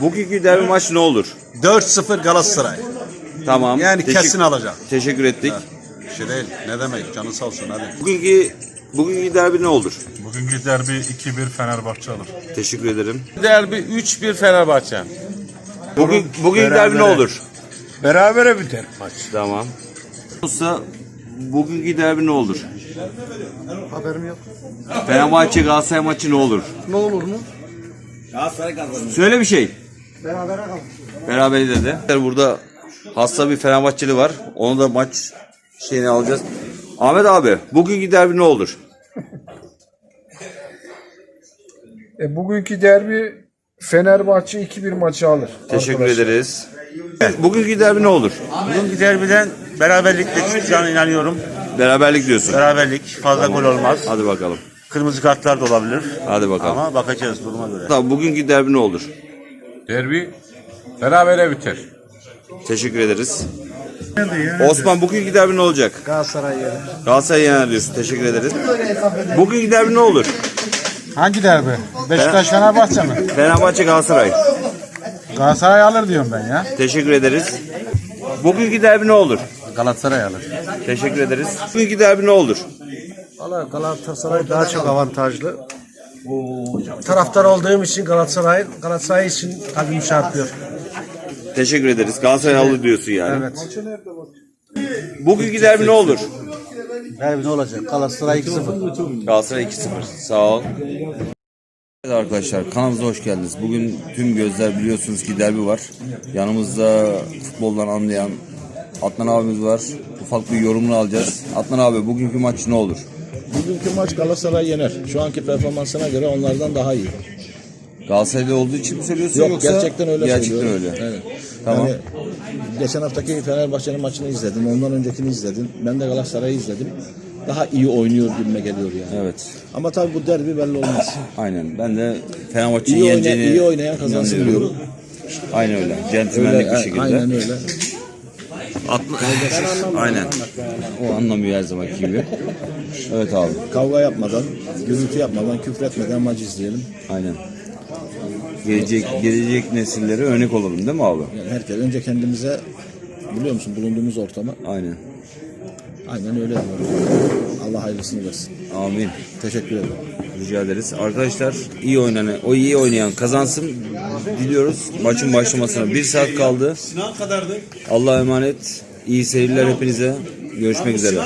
Bugünkü derbi maç ne olur? 4-0 Galatasaray. Tamam. Yani teşekkür- kesin alacak. Teşekkür ettik. Bir şey değil. Ne demek? Canın sağ olsun hadi. Bugünkü bugünkü derbi ne olur? Bugünkü derbi 2-1 Fenerbahçe alır. Teşekkür ederim. Derbi 3-1 Fenerbahçe. Bugün bugünkü derbi ne olur? Berabere biter maç. Tamam. Olsa bugünkü derbi ne olur? Haberim yok. Fenerbahçe Galatasaray maçı ne olur? Ne olur mu? Söyle bir şey. Berabere kalın. Beraberi dedi. Burada hasta bir Fenerbahçeli var. Onu da maç şeyini alacağız. Ahmet abi bugünkü derbi ne olur? E, bugünkü derbi Fenerbahçe 2-1 maçı alır. Teşekkür arkadaşlar. ederiz. Bugünkü derbi ne olur? Bugünkü derbiden beraberlikle çıkacağına inanıyorum. Beraberlik diyorsun. Beraberlik fazla gol olmaz. Hadi bakalım. Kırmızı kartlar da olabilir. Hadi bakalım. Ama bakacağız duruma göre. Tamam bugünkü derbi ne olur? Derbi berabere biter. Teşekkür ederiz. Osman bugünkü derbi ne olacak? Galatasaray yener. Galatasaray yener diyorsun. Teşekkür ederiz. Bugünkü derbi ne olur? Hangi derbi? Beşiktaş Fenerbahçe mi? Fenerbahçe Galatasaray. Galatasaray alır diyorum ben ya. Teşekkür ederiz. Bugünkü derbi ne olur? Galatasaray alır. Teşekkür ederiz. Bugünkü derbi ne olur? Valla Galatasaray daha çok avantajlı. Taraftar olduğum için Galatasaray, Galatasaray için kalbim çarpıyor. Teşekkür ederiz. Galatasaray alır diyorsun yani. Evet. Bugünkü derbi ne olur? Derbi ne olacak? Galatasaray 2-0. Galatasaray 2-0. Sağ ol. Evet arkadaşlar kanalımıza hoş geldiniz. Bugün tüm gözler biliyorsunuz ki derbi var. Yanımızda futboldan anlayan Adnan abimiz var. Ufak bir yorumunu alacağız. Adnan abi bugünkü maç ne olur? Bugünkü maç Galatasaray yener. Şu anki performansına göre onlardan daha iyi. Galatasaraylı olduğu için mi söylüyorsun Yok yoksa? gerçekten öyle Gerçekten söylüyorum. öyle. Evet. Tamam. Yani geçen haftaki Fenerbahçe'nin maçını izledim. Ondan öncekini izledim. Ben de Galatasaray'ı izledim. Daha iyi oynuyor gibime geliyor yani. Evet. Ama tabii bu derbi belli olmaz. Aynen. Ben de Fenerbahçe'yi İyi, yeneceğini iyi oynayan kazansın diyorum. Aynen öyle. Centilmenlik bir şekilde. aynen öyle. Atla- Aynen. O anlamıyor her zamanki gibi. Evet abi. Kavga yapmadan, gürültü yapmadan, küfretmeden maç izleyelim. Aynen. Gelecek gelecek nesillere örnek olalım değil mi abi? Yani herkes önce kendimize biliyor musun bulunduğumuz ortama Aynen. aynen öyle diyorum. Allah hayırlısını versin. Amin. Teşekkür ederim. Rica ederiz. Arkadaşlar iyi oynayan, o iyi oynayan kazansın diliyoruz. Maçın başlamasına bir saat kaldı. Allah'a emanet. İyi seyirler hepinize. Görüşmek üzere.